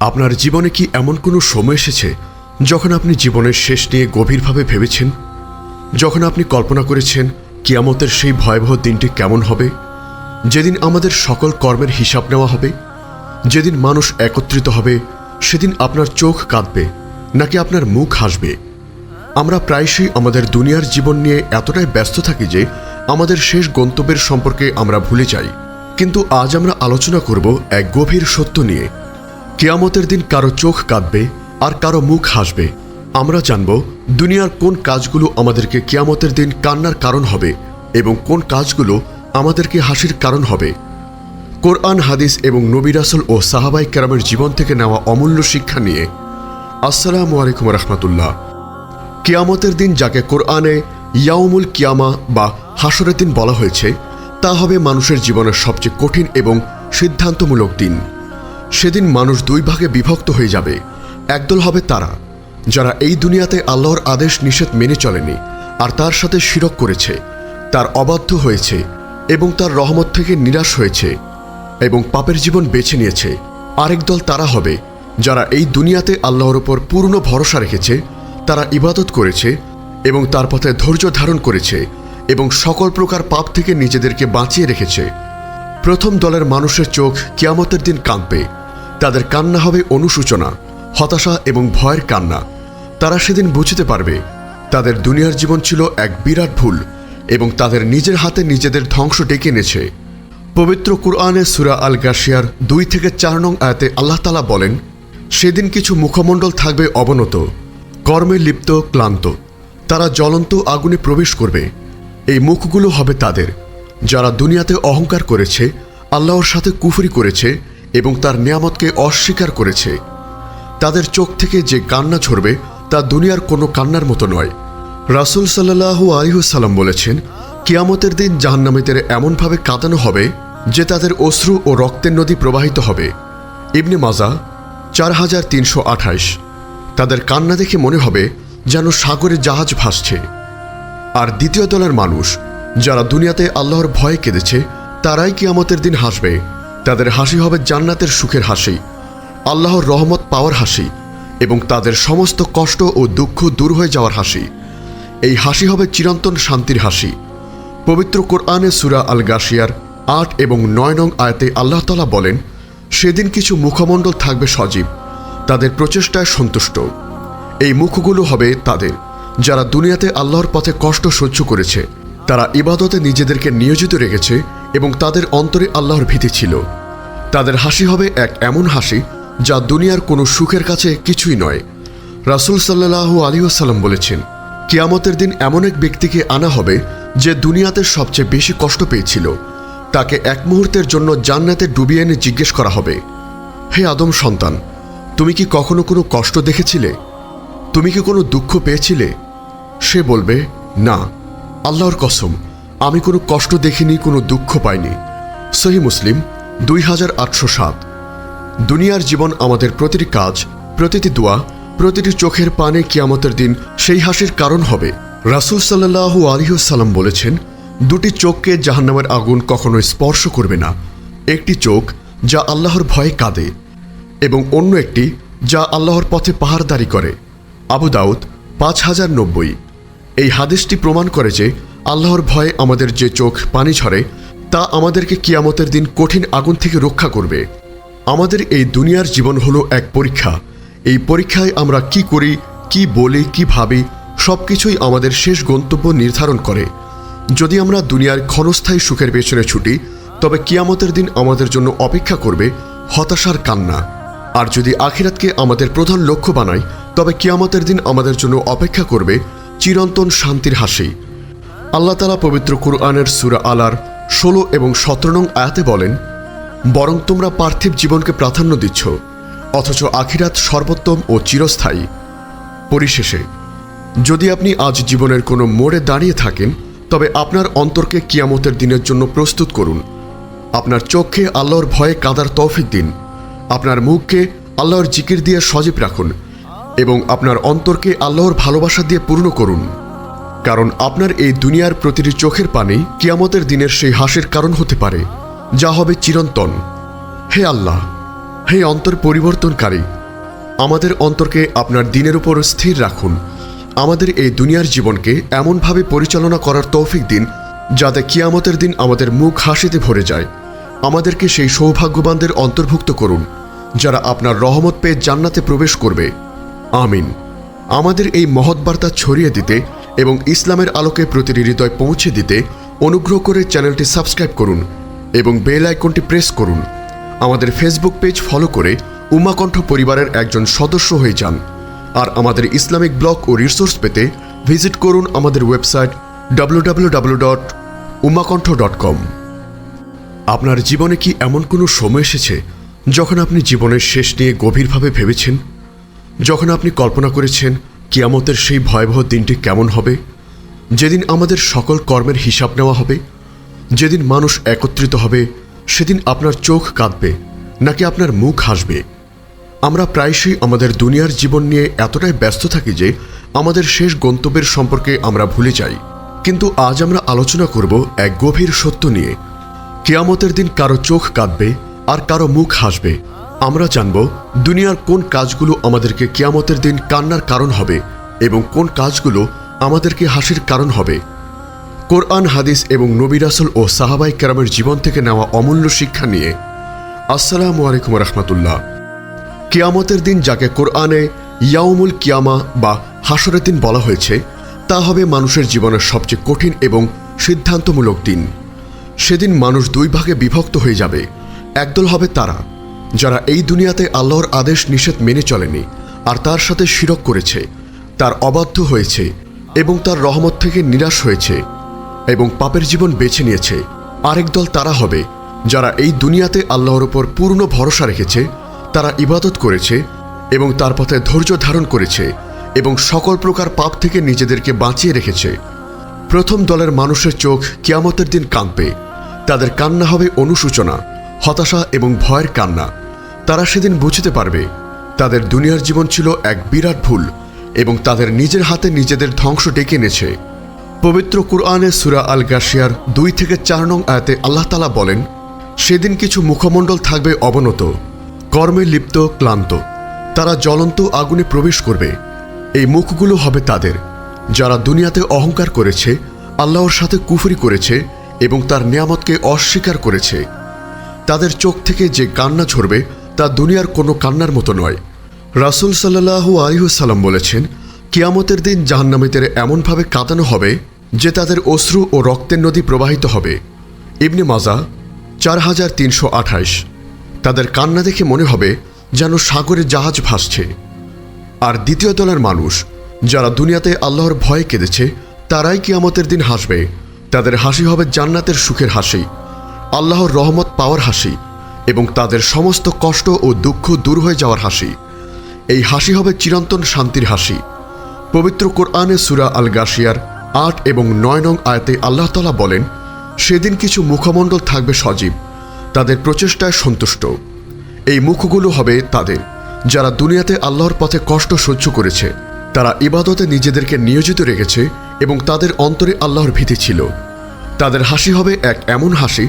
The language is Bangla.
আপনার জীবনে কি এমন কোনো সময় এসেছে যখন আপনি জীবনের শেষ নিয়ে গভীরভাবে ভেবেছেন? যখন আপনি কল্পনা করেছেন কিয়ামতের সেই ভয়াবহ দিনটি কেমন হবে? যেদিন আমাদের সকল কর্মের হিসাব নেওয়া হবে, যেদিন মানুষ একত্রিত হবে, সেদিন আপনার চোখ কাঁদবে, নাকি আপনার মুখ হাসবে। আমরা প্রায়শই আমাদের দুনিয়ার জীবন নিয়ে এতটাই ব্যস্ত থাকি যে আমাদের শেষ গন্তব্যের সম্পর্কে আমরা ভুলে যাই। কিন্তু আজ আমরা আলোচনা করব এক গভীর সত্য নিয়ে। কেয়ামতের দিন কারও চোখ কাঁদবে আর কারও মুখ হাসবে। আমরা জানব দুনিয়ার কোন কাজগুলো আমাদেরকে কেয়ামতের দিন কান্নার কারণ হবে এবং কোন কাজগুলো আমাদেরকে হাসির কারণ হবে। কোরআন, হাদিস এবং নবী ও সাহাবাই কেরামের জীবন থেকে নেওয়া অমূল্য শিক্ষা নিয়ে আসসালামু আলাইকুম রহমতুল্লাহ। কিয়ামতের দিন যাকে কোরআনে ইয়াউমুল কিয়ামা বা হাসরের দিন বলা হয়েছে, তা হবে মানুষের জীবনের সবচেয়ে কঠিন এবং সিদ্ধান্তমূলক দিন। সেদিন মানুষ দুই ভাগে বিভক্ত হয়ে যাবে। একদল হবে তারা, যারা এই দুনিয়াতে আল্লাহর আদেশ নিষেধ মেনে চলেনি আর তার সাথে শিরক করেছে, তার অবাধ্য হয়েছে এবং তার রহমত থেকে নিরাশ হয়েছে এবং পাপের জীবন বেছে নিয়েছে। আরেক দল তারা হবে, যারা এই দুনিয়াতে আল্লাহর ওপর পূর্ণ ভরসা রেখেছে, তারা ইবাদত করেছে এবং তার পথে ধৈর্য ধারণ করেছে এবং সকল প্রকার পাপ থেকে নিজেদেরকে বাঁচিয়ে রেখেছে। প্রথম দলের মানুষের চোখ কিয়ামতের দিন কাঁদবে তাদের কান্না হবে অনুসূচনা হতাশা এবং ভয়ের কান্না। তারা সেদিন বুঝতে পারবে, তাদের দুনিয়ার জীবন ছিল এক বিরাট ভুল এবং তাদের নিজের হাতে নিজেদের ধ্বংস ডেকে এনেছে। পবিত্র কুরআনে সুরা আল গাশিয়ার দুই থেকে চার নং আয়াতে আল্লাহ তালা বলেন, সেদিন কিছু মুখমণ্ডল থাকবে অবনত, কর্মে লিপ্ত, ক্লান্ত। তারা জ্বলন্ত আগুনে প্রবেশ করবে। এই মুখগুলো হবে তাদের, যারা দুনিয়াতে অহংকার করেছে, আল্লাহর সাথে কুফরি করেছে এবং তার নিয়ামতকে অস্বীকার করেছে। তাদের চোখ থেকে যে কান্না ঝরবে, তা দুনিয়ার কোনো কান্নার মতো নয়। রাসুল সাল্লাহু আলিহুসাল্লাম বলেছেন, কিয়ামতের দিন জাহান্নামীদের এমনভাবে কাঁদানো হবে যে তাদের অশ্রু ও রক্তের নদী প্রবাহিত হবে। ইবনে মাজা চার হাজার তিনশো আঠাইশ তাদের কান্না দেখে মনে হবে যেন সাগরে জাহাজ ভাসছে। আর দ্বিতীয় দলের মানুষ, যারা দুনিয়াতে আল্লাহর ভয়ে কেঁদেছে, তারাই কিয়ামতের দিন হাসবে। তাদের হাসি হবে জান্নাতের সুখের হাসি, আল্লাহর রহমত পাওয়ার হাসি এবং তাদের সমস্ত কষ্ট ও দুঃখ দূর হয়ে যাওয়ার হাসি। এই হাসি হবে চিরন্তন শান্তির হাসি। পবিত্র কোরআনে সুরা আল গাশিয়ার আট এবং নয় নং আয়াতে আল্লাহ তালা বলেন, সেদিন কিছু মুখমণ্ডল থাকবে সজীব, তাদের প্রচেষ্টায় সন্তুষ্ট। এই মুখগুলো হবে তাদের, যারা দুনিয়াতে আল্লাহর পথে কষ্ট সহ্য করেছে। তারা ইবাদতে নিজেদেরকে নিয়োজিত রেখেছে এবং তাদের অন্তরে আল্লাহর ভীতি ছিল। তাদের হাসি হবে এক এমন হাসি যা দুনিয়ার কোনো সুখের কাছে কিছুই নয়। রাসুল সাল্লাহু আলিউসাল্লাম বলেছেন, কিয়ামতের দিন এমন এক ব্যক্তিকে আনা হবে যে দুনিয়াতে সবচেয়ে বেশি কষ্ট পেয়েছিল। তাকে এক মুহূর্তের জন্য জান্নাতে ডুবিয়ে এনে জিজ্ঞেস করা হবে, হে আদম সন্তান, তুমি কি কখনো কোনো কষ্ট দেখেছিলে? তুমি কি কোনো দুঃখ পেয়েছিলে? সে বলবে, না, আল্লাহর কসম আমি কোনো কষ্ট দেখিনি, কোনো দুঃখ পাইনি। সহি মুসলিম, দুই হাজার সাত। দুনিয়ার জীবন আমাদের প্রতিটি কাজ, প্রতিটি দোয়া, প্রতিটি চোখের পানে কিয়ামতের দিন সেই হাসির কারণ হবে। রাসুল সাল্লাহু আলিহসাল্লাম বলেছেন, দুটি চোখকে জাহান্নামের আগুন কখনো স্পর্শ করবে না। একটি চোখ যা আল্লাহর ভয়ে কাঁদে এবং অন্য একটি যা আল্লাহর পথে পাহাড়দারি করে। আবু দাউদ, পাঁচ হাজার নব্বই। এই হাদিসটি প্রমাণ করে যে আল্লাহর ভয়ে আমাদের যে চোখ পানি ঝরে, তা আমাদেরকে কিয়ামতের দিন কঠিন আগুন থেকে রক্ষা করবে। আমাদের এই দুনিয়ার জীবন হলো এক পরীক্ষা। এই পরীক্ষায় আমরা কি করি, কি বলি, কি ভাবি সব কিছুই আমাদের শেষ গন্তব্য নির্ধারণ করে। যদি আমরা দুনিয়ার ক্ষণস্থায়ী সুখের পেছনে ছুটি, তবে কিয়ামতের দিন আমাদের জন্য অপেক্ষা করবে হতাশার কান্না। আর যদি আখিরাতকে আমাদের প্রধান লক্ষ্য বানাই তবে কিয়ামতের দিন আমাদের জন্য অপেক্ষা করবে চিরন্তন শান্তির হাসি। আল্লাহ তালা পবিত্র কুরআনের সুরা আলার ষোলো এবং সতেরো নং আয়াতে বলেন, বরং তোমরা পার্থিব জীবনকে প্রাধান্য দিচ্ছ, অথচ আখিরাত সর্বোত্তম ও চিরস্থায়ী। পরিশেষে, যদি আপনি আজ জীবনের কোনো মোড়ে দাঁড়িয়ে থাকেন, তবে আপনার অন্তরকে কিয়ামতের দিনের জন্য প্রস্তুত করুন। আপনার চোখে আল্লাহর ভয়ে কাদার তৌফিক দিন। আপনার মুখকে আল্লাহর জিকির দিয়ে সজীব রাখুন। এবং আপনার অন্তরকে আল্লাহর ভালোবাসা দিয়ে পূর্ণ করুন। কারণ আপনার এই দুনিয়ার প্রতিটি চোখের পানি কিয়ামতের দিনের সেই হাসির কারণ হতে পারে, যা হবে চিরন্তন। হে আল্লাহ, হে অন্তর পরিবর্তনকারী, আমাদের অন্তরকে আপনার দিনের উপর স্থির রাখুন। আমাদের এই দুনিয়ার জীবনকে এমনভাবে পরিচালনা করার তৌফিক দিন, যাতে কিয়ামতের দিন আমাদের মুখ হাসিতে ভরে যায়। আমাদেরকে সেই সৌভাগ্যবানদের অন্তর্ভুক্ত করুন, যারা আপনার রহমত পেয়ে জান্নাতে প্রবেশ করবে। আমিন। আমাদের এই মহৎ বার্তা ছড়িয়ে দিতে এবং ইসলামের আলোকে প্রতিটি হৃদয় পৌঁছে দিতে অনুগ্রহ করে চ্যানেলটি সাবস্ক্রাইব করুন এবং বেল আইকনটি প্রেস করুন। আমাদের ফেসবুক পেজ ফলো করে উমাকণ্ঠ পরিবারের একজন সদস্য হয়ে যান। আর আমাদের ইসলামিক ব্লগ ও রিসোর্স পেতে ভিজিট করুন আমাদের website W dot dot com আপনার জীবনে কি এমন কোনো সময় এসেছে যখন আপনি জীবনের শেষ নিয়ে গভীরভাবে ভেবেছেন? যখন আপনি কল্পনা করেছেন কিয়ামতের সেই ভয়াবহ দিনটি কেমন হবে, যেদিন আমাদের সকল কর্মের হিসাব নেওয়া হবে, যেদিন মানুষ একত্রিত হবে, সেদিন আপনার চোখ কাঁদবে, নাকি আপনার মুখ হাসবে। আমরা প্রায়শই আমাদের দুনিয়ার জীবন নিয়ে এতটাই ব্যস্ত থাকি যে আমাদের শেষ গন্তব্যের সম্পর্কে আমরা ভুলে যাই। কিন্তু আজ আমরা আলোচনা করব এক গভীর সত্য নিয়ে। কেয়ামতের দিন কারও চোখ কাঁদবে আর কারও মুখ হাসবে। আমরা জানব দুনিয়ার কোন কাজগুলো আমাদেরকে কেয়ামতের দিন কান্নার কারণ হবে এবং কোন কাজগুলো আমাদেরকে হাসির কারণ হবে। কোরআন, হাদিস এবং নবী রাসুল ও সাহাবাই কেরামের জীবন থেকে নেওয়া অমূল্য শিক্ষা নিয়ে আসসালামু আলাইকুম রহমতুল্লাহ। কিয়ামতের দিন যাকে কোরআনে ইয়াউমুল কিয়ামা বা হাসরের দিন বলা হয়েছে, তা হবে মানুষের জীবনের সবচেয়ে কঠিন এবং সিদ্ধান্তমূলক দিন। সেদিন মানুষ দুই ভাগে বিভক্ত হয়ে যাবে। একদল হবে তারা যারা এই দুনিয়াতে আল্লাহর আদেশ নিষেধ মেনে চলেনি আর তার সাথে শিরক করেছে, তার অবাধ্য হয়েছে এবং তার রহমত থেকে নিরাশ হয়েছে এবং পাপের জীবন বেছে নিয়েছে। আরেক দল তারা হবে, যারা এই দুনিয়াতে আল্লাহর উপর পূর্ণ ভরসা রেখেছে, তারা ইবাদত করেছে এবং তার পথে ধৈর্য ধারণ করেছে এবং সকল প্রকার পাপ থেকে নিজেদেরকে বাঁচিয়ে রেখেছে। প্রথম দলের মানুষের চোখ কিয়ামতের দিন কাঁদবে তাদের কান্না হবে অনুশোচনা, হতাশা এবং ভয়ের কান্না। তারা সেদিন বুঝতে পারবে, তাদের দুনিয়ার জীবন ছিল এক বিরাট ভুল এবং তাদের নিজের হাতে নিজেদের ধ্বংস ডেকে এনেছে। পবিত্র কুরআনে সুরা আল গাশিয়ার দুই থেকে চার নং আয়াতে আল্লাহ তালা বলেন, সেদিন কিছু মুখমণ্ডল থাকবে অবনত, কর্মে লিপ্ত, ক্লান্ত। তারা জ্বলন্ত আগুনে প্রবেশ করবে। এই মুখগুলো হবে তাদের, যারা দুনিয়াতে অহংকার করেছে, আল্লাহর সাথে কুফরি করেছে এবং তার নিয়ামতকে অস্বীকার করেছে। তাদের চোখ থেকে যে কান্না ঝরবে তা দুনিয়ার কোনো কান্নার মতো নয়। রাসুল সাল্লাহু আলিহুসাল্লাম বলেছেন, কিয়ামতের দিন জাহান্নামীদের এমনভাবে কাঁদানো হবে যে তাদের অশ্রু ও রক্তের নদী প্রবাহিত হবে। ইবনে মাজা, চার হাজার তিনশো আঠাশ। তাদের কান্না দেখে মনে হবে যেন সাগরে জাহাজ ভাসছে। আর দ্বিতীয় দলের মানুষ, যারা দুনিয়াতে আল্লাহর ভয়ে কেঁদেছে, তারাই কিয়ামতের দিন হাসবে। তাদের হাসি হবে জান্নাতের সুখের হাসি, আল্লাহর রহমত পাওয়ার হাসি। এবং তাদের সমস্ত কষ্ট ও দুঃখ দূর হয়ে যাওয়ার হাসি। এই হাসি হবে চিরন্তন শান্তির হাসি। পবিত্র কোরআনে সুরা আল গাশিয়ার আট এবং নয় নং আয়াতে আল্লাহ তালা বলেন, সেদিন কিছু মুখমণ্ডল থাকবে সজীব, তাদের প্রচেষ্টায় সন্তুষ্ট। এই মুখগুলো হবে তাদের, যারা দুনিয়াতে আল্লাহর পথে কষ্ট সহ্য করেছে। তারা ইবাদতে নিজেদেরকে নিয়োজিত রেখেছে এবং তাদের অন্তরে আল্লাহর ভীতি ছিল। তাদের হাসি হবে এক এমন হাসি